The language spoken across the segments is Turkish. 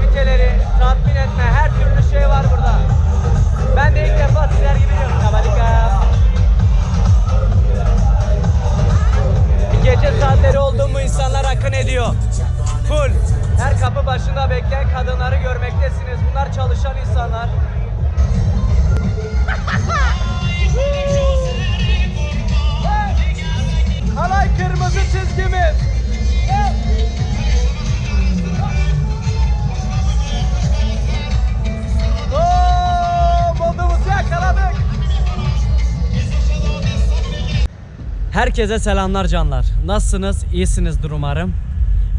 aktiviteleri, tatmin etme her türlü şey var burada. Ben de ilk defa sizler gibi yiyorum. Kabalika. Gece saatleri oldu mu insanlar akın ediyor. Full. Her kapı başında bekleyen kadınları görmektesiniz. Bunlar çalışan insanlar. Halay kırmızı çizgimiz. Oo, Herkese selamlar canlar. Nasılsınız? İyisinizdir umarım.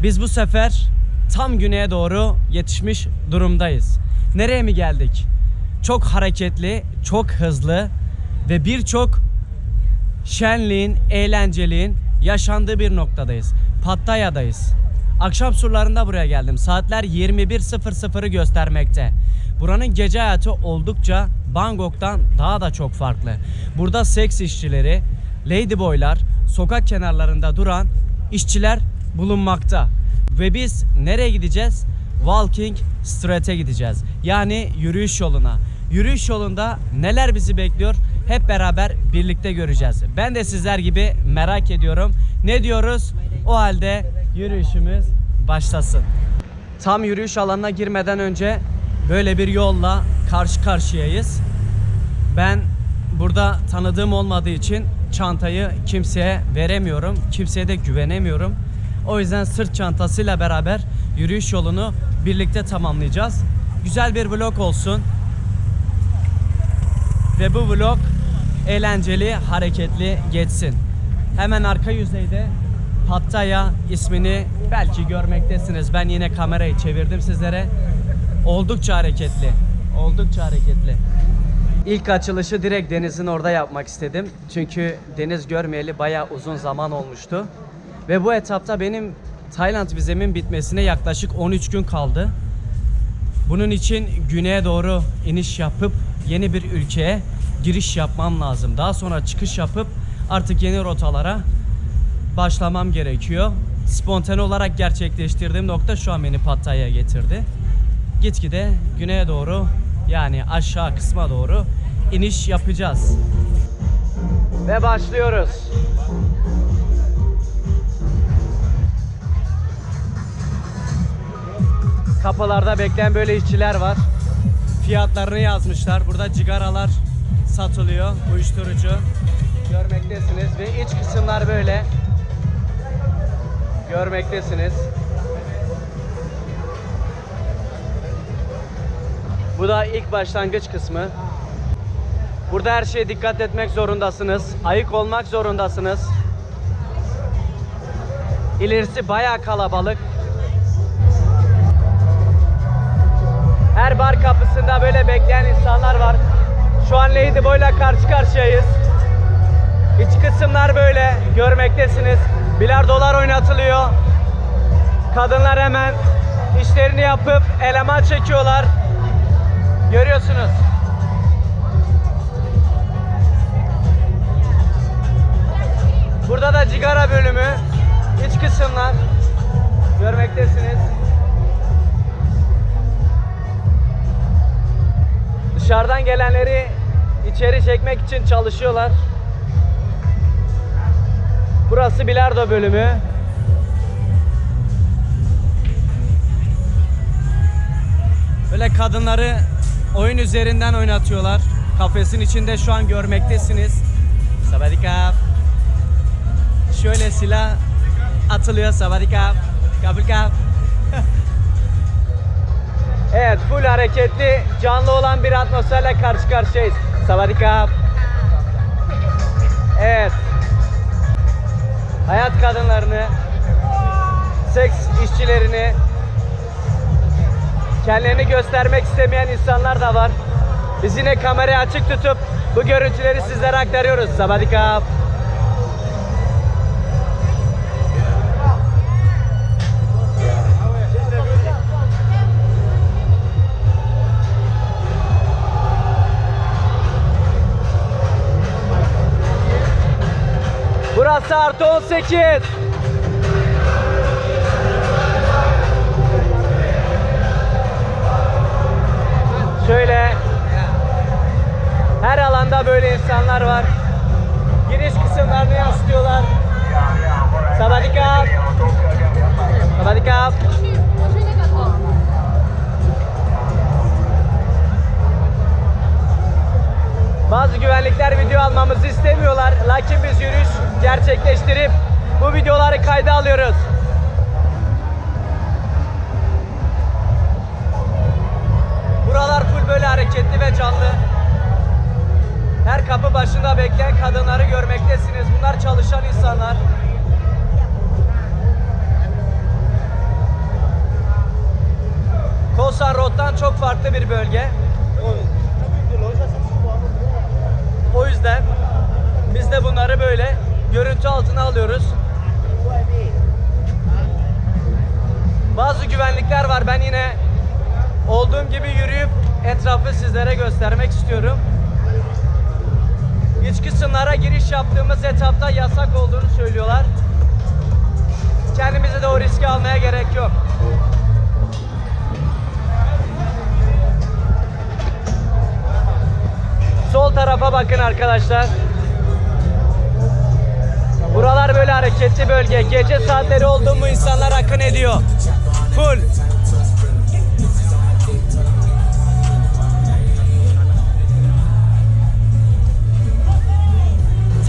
Biz bu sefer tam güneye doğru yetişmiş durumdayız. Nereye mi geldik? Çok hareketli, çok hızlı ve birçok şenliğin, eğlenceliğin yaşandığı bir noktadayız. Pattaya'dayız. Akşam surlarında buraya geldim. Saatler 21.00'ı göstermekte. Buranın gece hayatı oldukça Bangkok'tan daha da çok farklı. Burada seks işçileri, ladyboylar, sokak kenarlarında duran işçiler bulunmakta. Ve biz nereye gideceğiz? Walking Street'e gideceğiz. Yani yürüyüş yoluna. Yürüyüş yolunda neler bizi bekliyor? Hep beraber birlikte göreceğiz. Ben de sizler gibi merak ediyorum. Ne diyoruz? O halde yürüyüşümüz başlasın. Tam yürüyüş alanına girmeden önce böyle bir yolla karşı karşıyayız. Ben burada tanıdığım olmadığı için çantayı kimseye veremiyorum. Kimseye de güvenemiyorum. O yüzden sırt çantasıyla beraber yürüyüş yolunu birlikte tamamlayacağız. Güzel bir vlog olsun. Ve bu vlog eğlenceli, hareketli geçsin. Hemen arka yüzeyde Pattaya ismini belki görmektesiniz. Ben yine kamerayı çevirdim sizlere. Oldukça hareketli. Oldukça hareketli. İlk açılışı direkt denizin orada yapmak istedim. Çünkü deniz görmeyeli bayağı uzun zaman olmuştu. Ve bu etapta benim Tayland vizemin bitmesine yaklaşık 13 gün kaldı. Bunun için güneye doğru iniş yapıp yeni bir ülkeye giriş yapmam lazım. Daha sonra çıkış yapıp artık yeni rotalara başlamam gerekiyor. Spontane olarak gerçekleştirdiğim nokta şu an beni Pattaya'ya getirdi. Gitgide güneye doğru yani aşağı kısma doğru iniş yapacağız. Ve başlıyoruz. Kapılarda bekleyen böyle işçiler var. Fiyatlarını yazmışlar. Burada cigaralar satılıyor. Uyuşturucu. Görmektesiniz ve iç kısımlar böyle. Görmektesiniz. Bu da ilk başlangıç kısmı. Burada her şeye dikkat etmek zorundasınız. Ayık olmak zorundasınız. İlerisi bayağı kalabalık. Her bar kapısında böyle bekleyen insanlar var. Şu an Ladyboy'la karşı karşıyayız. İç kısımlar böyle görmektesiniz. Bilardolar oynatılıyor. Kadınlar hemen işlerini yapıp eleman çekiyorlar. Görüyorsunuz. Burada da cigara bölümü. iç kısımlar. Görmektesiniz. Dışarıdan gelenleri içeri çekmek için çalışıyorlar. Burası bilardo bölümü. Böyle kadınları oyun üzerinden oynatıyorlar. Kafesin içinde şu an görmektesiniz. Sabadika. Şöyle silah atılıyor. Sabadika. Kabrika. Evet, full hareketli, canlı olan bir atmosferle karşı karşıyayız. Savadika. Evet. Hayat kadınlarını, seks işçilerini, kendilerini göstermek istemeyen insanlar da var. Biz yine kamerayı açık tutup bu görüntüleri sizlere aktarıyoruz. Savadika. Burası artı 18. Şöyle her alanda böyle insanlar var. Giriş kısımlarını yansıtıyorlar. Sabadika. Sabadika. Bazı güvenlikler video almamızı istemiyorlar. Lakin biz yürüyüş gerçekleştirip bu videoları kayda alıyoruz. Böyle hareketli ve canlı. Her kapı başında bekleyen kadınları görmektesiniz. Bunlar çalışan insanlar. Kosan Road'dan çok farklı bir bölge. O yüzden biz de bunları böyle görüntü altına alıyoruz. Bazı güvenlikler var. Ben yine olduğum gibi yürüyüp etrafı sizlere göstermek istiyorum. İç kısımlara giriş yaptığımız etapta yasak olduğunu söylüyorlar. Kendimize de o riski almaya gerek yok. Sol tarafa bakın arkadaşlar. Buralar böyle hareketli bölge. Gece saatleri oldu mu insanlar akın ediyor. Full.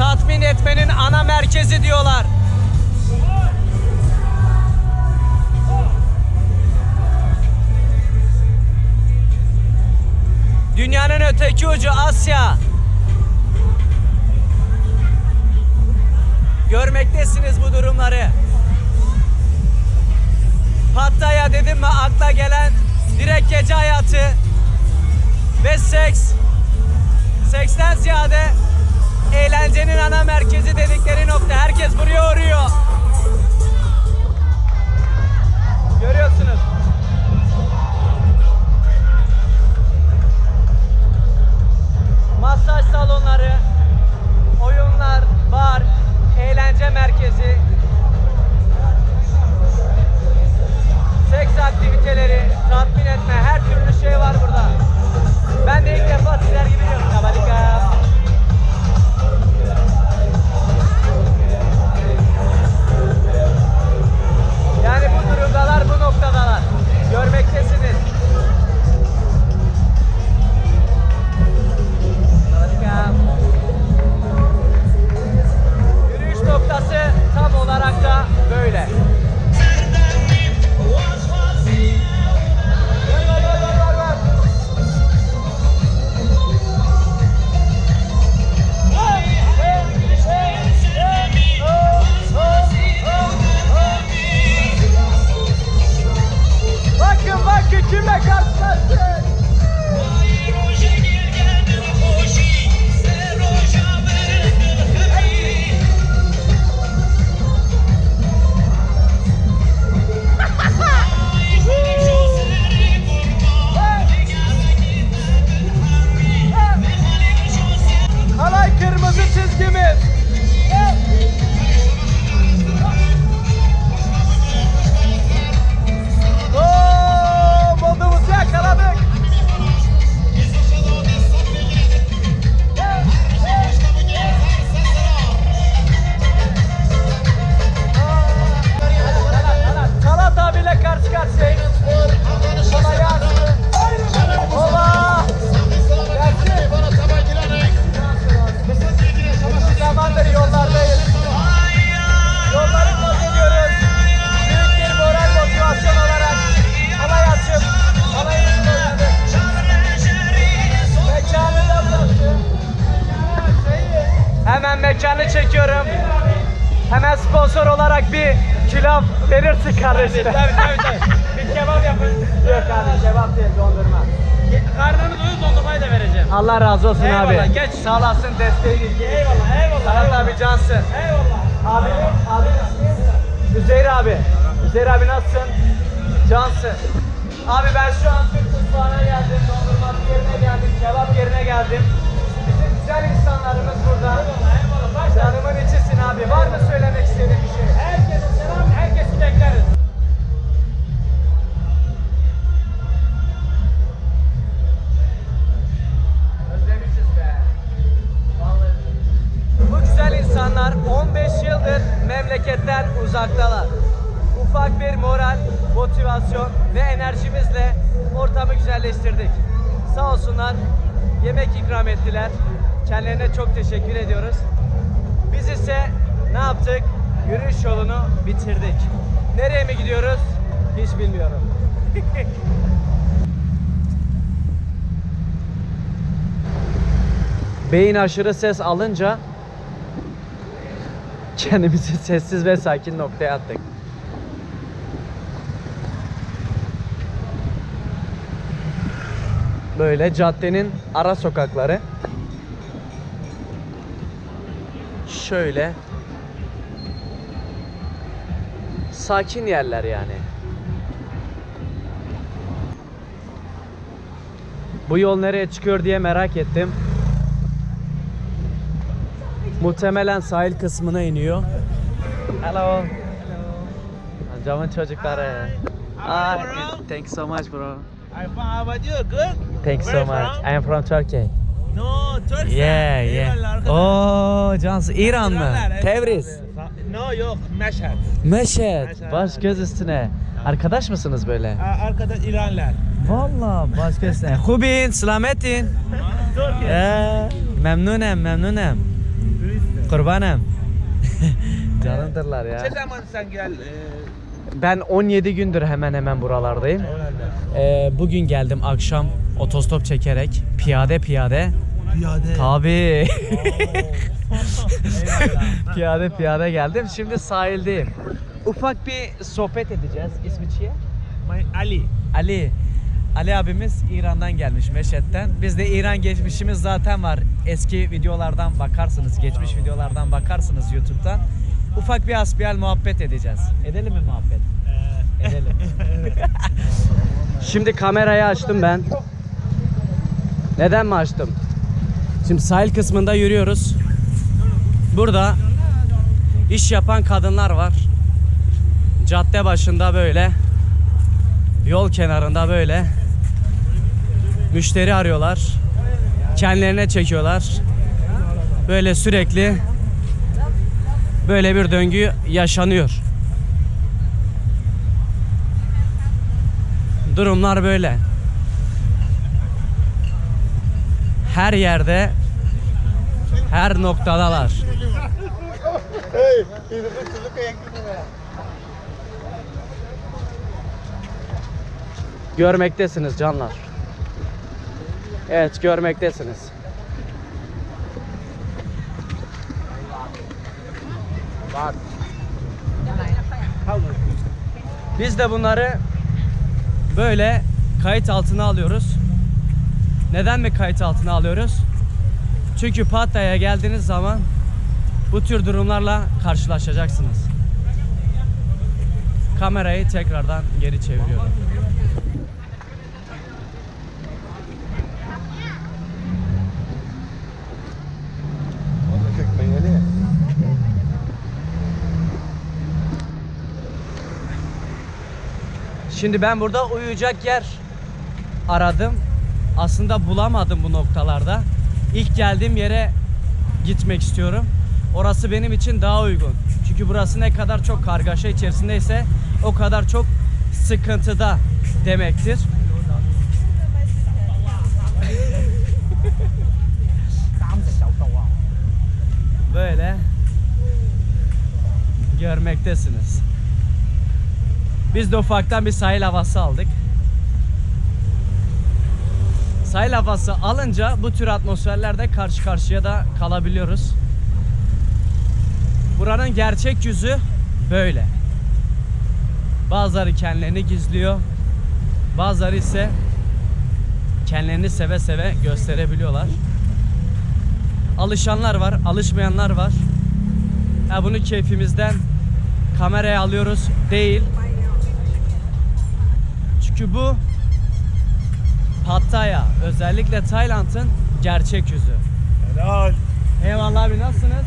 Tatmin etmenin ana merkezi diyorlar. Dünyanın öteki ucu Asya. Görmektesiniz bu durumları. Pattaya dedim mi akla gelen direkt gece hayatı ve seks. Seksten ziyade eğlencenin ana merkezi dedikleri nokta. Herkes buraya uğruyor. Görüyorsunuz. Masaj salonları, oyunlar, bar, eğlence merkezi, verirsin kardeşim. Tabii tabii tabii. Bir kebap yapın. Yok abi kebap değil dondurma. Karnını doyur dondurmayı da vereceğim. Allah razı olsun Eyvallah, abi. geç. Sağ olasın desteğin. Eyvallah eyvallah. Sanat eyvallah. abi cansın. Eyvallah. Abi, abi? Üzeyir abi. Üzeyir abi nasılsın? Cansın. Abi ben şu an Türk mutfağına geldim, dondurma yerine geldim, kebap yerine geldim. Bizim güzel insanlarımız burada. Eyvallah eyvallah. Canımın içisin abi. Var mı söylemek istediğin bir şey? Herkese selam. Bu güzel insanlar 15 yıldır memleketten uzaktalar. Ufak bir moral, motivasyon ve enerjimizle ortamı güzelleştirdik. Sağ olsunlar yemek ikram ettiler. Kendilerine çok teşekkür ediyoruz. Biz ise ne yaptık? Yürüyüş yolunu bitirdik. Nereye mi gidiyoruz? Hiç bilmiyorum. Beyin aşırı ses alınca kendimizi sessiz ve sakin noktaya attık. Böyle caddenin ara sokakları. Şöyle sakin yerler yani. Bu yol nereye çıkıyor diye merak ettim. Muhtemelen sahil kısmına iniyor. Hello. Hello. Camın çocukları. Ah, thanks so much bro. I'm from how about you? Good? Thanks Where so much. from? I am from Turkey. No, Turkey. Yeah, yeah. Oo, Cansu İran mı? Tebriz. No yok, Meşhed. Meşet. Meşet. Baş göz üstüne. Arkadaş mısınız böyle? Aa, Arkada İranlar. Valla baş göz üstüne. Hubin, selametin. Ee, memnunem, memnunem. Kurbanım. Canımdırlar ya. Ne zaman sen gel? e, Ben 17 gündür hemen hemen buralardayım. Ee, bugün geldim akşam otostop çekerek piyade piyade. Piyade. Tabii. piyade piyade geldim. Şimdi sahildeyim. Ufak bir sohbet edeceğiz. İsmi? My Ali. Ali. Ali abimiz İran'dan gelmiş Meşet'ten. Bizde İran geçmişimiz zaten var. Eski videolardan bakarsınız, geçmiş videolardan bakarsınız YouTube'dan. Ufak bir asbiyal muhabbet edeceğiz. Edelim mi muhabbet? Edelim. Şimdi kamerayı açtım ben. Neden mi açtım? Şimdi sahil kısmında yürüyoruz. Burada iş yapan kadınlar var. Cadde başında böyle yol kenarında böyle müşteri arıyorlar. Kendilerine çekiyorlar. Böyle sürekli böyle bir döngü yaşanıyor. Durumlar böyle. Her yerde her noktadalar. Görmektesiniz canlar. Evet görmektesiniz. Biz de bunları böyle kayıt altına alıyoruz. Neden mi kayıt altına alıyoruz? Çünkü Pattaya'ya geldiğiniz zaman bu tür durumlarla karşılaşacaksınız. Kamerayı tekrardan geri çeviriyorum. Şimdi ben burada uyuyacak yer aradım. Aslında bulamadım bu noktalarda. İlk geldiğim yere gitmek istiyorum. Orası benim için daha uygun. Çünkü burası ne kadar çok kargaşa içerisindeyse o kadar çok sıkıntıda demektir. Böyle görmektesiniz. Biz de ufaktan bir sahil havası aldık. Sahil havası alınca bu tür atmosferlerde karşı karşıya da kalabiliyoruz. Buranın gerçek yüzü böyle. Bazıları kendilerini gizliyor. Bazıları ise kendilerini seve seve gösterebiliyorlar. Alışanlar var, alışmayanlar var. Ha bunu keyfimizden kameraya alıyoruz değil. Çünkü bu Pattaya, özellikle Tayland'ın gerçek yüzü. Helal. Eyvallah abi nasılsınız?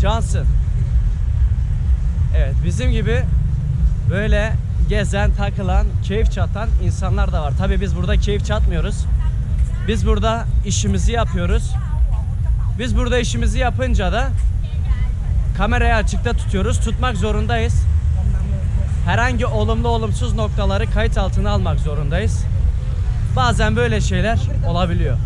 Cansın. Evet bizim gibi böyle gezen, takılan, keyif çatan insanlar da var. Tabii biz burada keyif çatmıyoruz. Biz burada işimizi yapıyoruz. Biz burada işimizi yapınca da kamerayı açıkta tutuyoruz. Tutmak zorundayız. herhangi olumlu olumsuz noktaları kayıt altına almak zorundayız. Bazen böyle şeyler olabiliyor.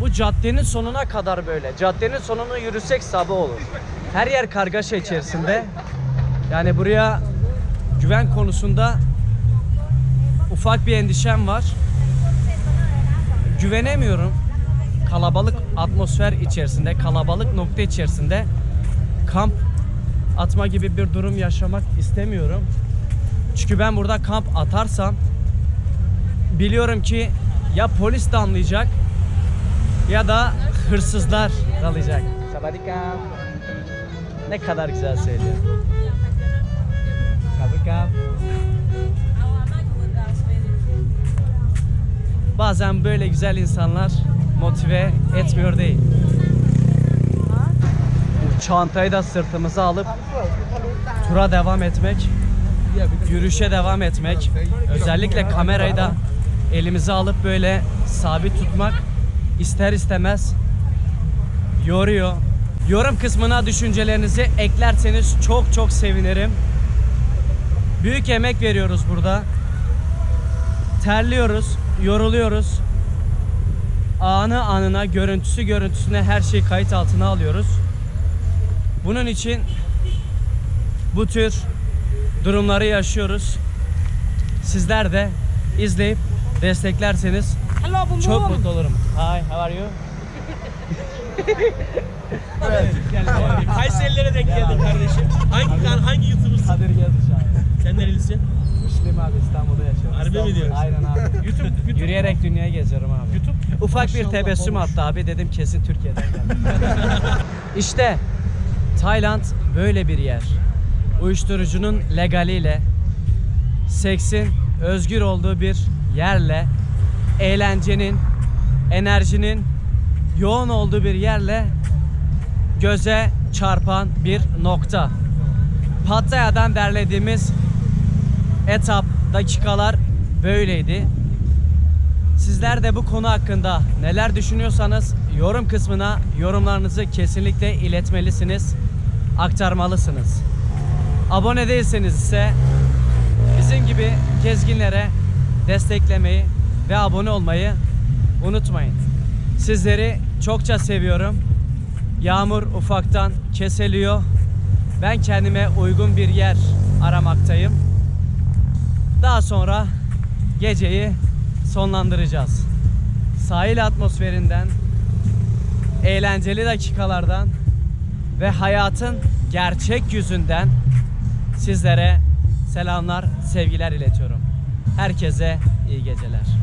Bu caddenin sonuna kadar böyle. Caddenin sonunu yürüsek sabah olur. Her yer kargaşa içerisinde. Yani buraya güven konusunda ufak bir endişem var. Güvenemiyorum. Kalabalık atmosfer içerisinde, kalabalık nokta içerisinde kamp atma gibi bir durum yaşamak istemiyorum. Çünkü ben burada kamp atarsam biliyorum ki ya polis damlayacak ya da hırsızlar dalacak. Sabadika. Ne kadar güzel söylüyor. Sabadika. Bazen böyle güzel insanlar motive etmiyor değil. Bu çantayı da sırtımıza alıp tura devam etmek, yürüyüşe devam etmek, özellikle kamerayı da elimize alıp böyle sabit tutmak ister istemez yoruyor. Yorum kısmına düşüncelerinizi eklerseniz çok çok sevinirim. Büyük emek veriyoruz burada. Terliyoruz, yoruluyoruz. Anı anına, görüntüsü görüntüsüne her şeyi kayıt altına alıyoruz. Bunun için bu tür durumları yaşıyoruz. Sizler de izleyip desteklerseniz çok mutlu olurum. Hi, how are you? Kayserilere denk geldin kardeşim. Hangi kan, hangi YouTuber'sın? Kadir Gezmiş abi. Sen nerelisin? Müslim abi İstanbul'da yaşıyorum. Harbi mi diyorsun? Aynen abi. YouTube, YouTube. Yürüyerek dünyayı geziyorum abi. YouTube. Ufak bir tebessüm attı abi dedim kesin Türkiye'den geldi. işte Tayland böyle bir yer. Uyuşturucunun legaliyle, seksin özgür olduğu bir yerle, eğlencenin, enerjinin yoğun olduğu bir yerle göze çarpan bir nokta. Pattaya'dan derlediğimiz etap, dakikalar böyleydi. Sizler de bu konu hakkında neler düşünüyorsanız yorum kısmına yorumlarınızı kesinlikle iletmelisiniz, aktarmalısınız. Abone değilseniz ise bizim gibi gezginlere desteklemeyi ve abone olmayı unutmayın. Sizleri çokça seviyorum. Yağmur ufaktan keseliyor. Ben kendime uygun bir yer aramaktayım. Daha sonra geceyi sonlandıracağız. Sahil atmosferinden, eğlenceli dakikalardan ve hayatın gerçek yüzünden sizlere selamlar, sevgiler iletiyorum. Herkese iyi geceler.